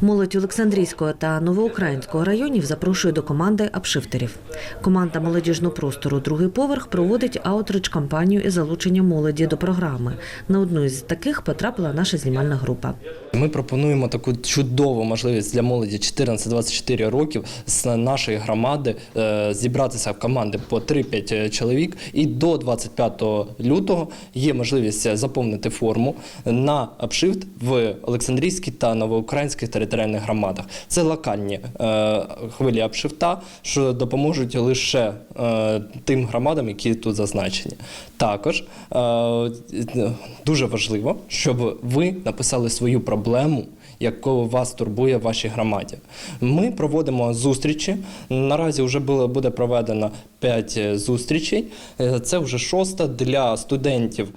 Молодь Олександрійського та Новоукраїнського районів запрошує до команди апшифтерів. Команда молодіжного простору Другий поверх проводить аутрич кампанію із залучення молоді до програми. На одну із таких потрапила наша знімальна група. Ми пропонуємо таку чудову можливість для молоді 14-24 років з нашої громади е, зібратися в команди по 3-5 чоловік. І до 25 лютого є можливість заповнити форму на апшифт в Олександрійській та Новоукраїнських територіальних громадах. Це локальні е, хвилі апшифта, що допоможуть лише е, тим громадам, які тут зазначені. Також е, дуже важливо, щоб ви написали свою проблему, яка вас турбує в вашій громаді. Ми проводимо зустрічі. Наразі вже було, буде проведено 5 зустрічей. Це вже шоста для студентів.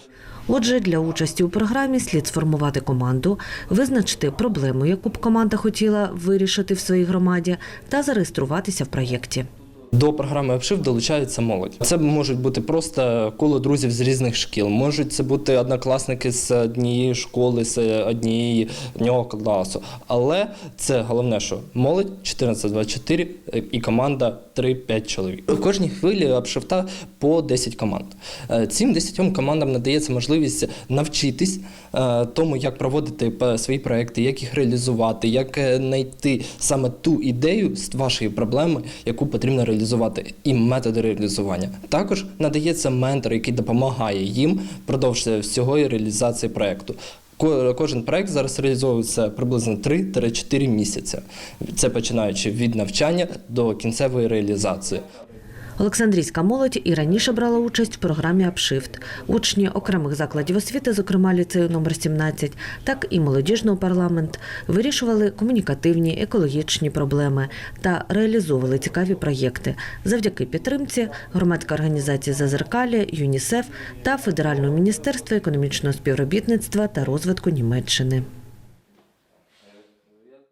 Отже, для участі у програмі слід сформувати команду, визначити проблему, яку б команда хотіла вирішити в своїй громаді, та зареєструватися в проєкті. До програми «Обшив» долучається молодь. Це можуть бути просто коло друзів з різних шкіл. Можуть це бути однокласники з однієї школи, з однієї одного класу. Але це головне, що молодь 14-24 і команда 3-5 чоловік. В кожній хвилі обшифта по 10 команд. Е, Цим 10 командам надається можливість навчитись е, тому, як проводити свої проекти, як їх реалізувати, як е, знайти саме ту ідею з вашої проблеми, яку потрібно реалізувати, і методи реалізування. Також надається ментор, який допомагає їм впродовж всього реалізації проекту. Ко- Кожен проект зараз реалізовується приблизно 3-4 місяці. Це починаючи від навчання до кінцевої реалізації. Олександрійська молодь і раніше брала участь в програмі «Апшифт». Учні окремих закладів освіти, зокрема ліцею номер 17, так і молодіжного парламент, вирішували комунікативні, екологічні проблеми та реалізовували цікаві проєкти завдяки підтримці громадської організації «Зазеркалі», ЮНІСЕФ та Федерального міністерства економічного співробітництва та розвитку Німеччини.